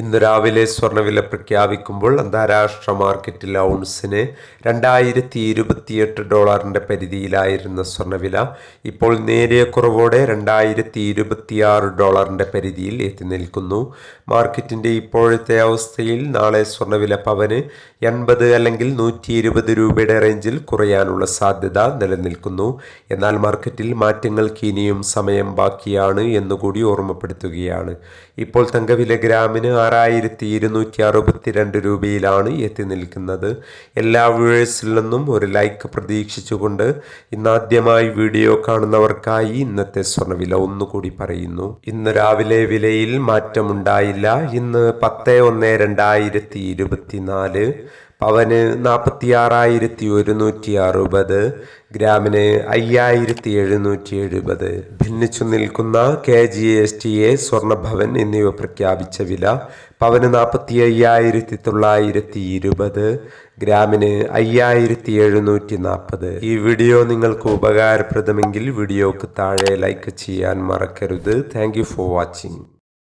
ഇന്ന് രാവിലെ സ്വർണവില പ്രഖ്യാപിക്കുമ്പോൾ അന്താരാഷ്ട്ര മാർക്കറ്റിൽ ഔൺസിന് രണ്ടായിരത്തി ഇരുപത്തിയെട്ട് ഡോളറിന്റെ പരിധിയിലായിരുന്ന സ്വർണവില ഇപ്പോൾ നേരിയ കുറവോടെ രണ്ടായിരത്തി ഇരുപത്തിയാറ് ഡോളറിന്റെ പരിധിയിൽ എത്തി നിൽക്കുന്നു. മാർക്കറ്റിന്റെ ഇപ്പോഴത്തെ അവസ്ഥയിൽ നാളെ സ്വർണവില പവന് എൺപത് അല്ലെങ്കിൽ നൂറ്റി ഇരുപത് രൂപയുടെ റേഞ്ചിൽ കുറയാനുള്ള സാധ്യത നിലനിൽക്കുന്നു. എന്നാൽ മാർക്കറ്റിൽ മാറ്റങ്ങൾക്ക് ഇനിയും സമയം ബാക്കിയാണ് എന്നുകൂടി ഓർമ്മപ്പെടുത്തുകയാണ്. ഇപ്പോൾ തങ്കവില ഗ്രാമിന് ആറായിരത്തി ഇരുന്നൂറ്റി അറുപത്തിരണ്ട് രൂപയിലാണ് എത്തി നിൽക്കുന്നത്. എല്ലാ വ്യൂവേഴ്സിൽ നിന്നും ഒരു ലൈക്ക് പ്രതീക്ഷിച്ചുകൊണ്ട് ഇന്നാദ്യമായി വീഡിയോ കാണുന്നവർക്കായി ഇന്നത്തെ സ്വർണവില ഒന്നുകൂടി പറയുന്നു. ഇന്ന് രാവിലെ വിലയിൽ മാറ്റമുണ്ടായില്ല. ഇന്ന് പത്ത് ഒന്ന് രണ്ടായിരത്തി ഇരുപത്തിനാല് പവന് നാൽപ്പത്തി ആറായിരത്തി ഒരുന്നൂറ്റി അറുപത് ഗ്രാമിന് അയ്യായിരത്തി എഴുന്നൂറ്റി എഴുപത് ഭിന്നിച്ചു നിൽക്കുന്ന K G S T A Swarnabhavan എന്നിവ പ്രഖ്യാപിച്ച വില പവന് നാൽപ്പത്തി അയ്യായിരത്തി തൊള്ളായിരത്തി ഇരുപത് ഗ്രാമിന് അയ്യായിരത്തി എഴുന്നൂറ്റി നാൽപ്പത് ഈ വീഡിയോ നിങ്ങൾക്ക് ഉപകാരപ്രദമെങ്കിൽ വീഡിയോക്ക് താഴെ ലൈക്ക് ചെയ്യാൻ മറക്കരുത്. Thank for watching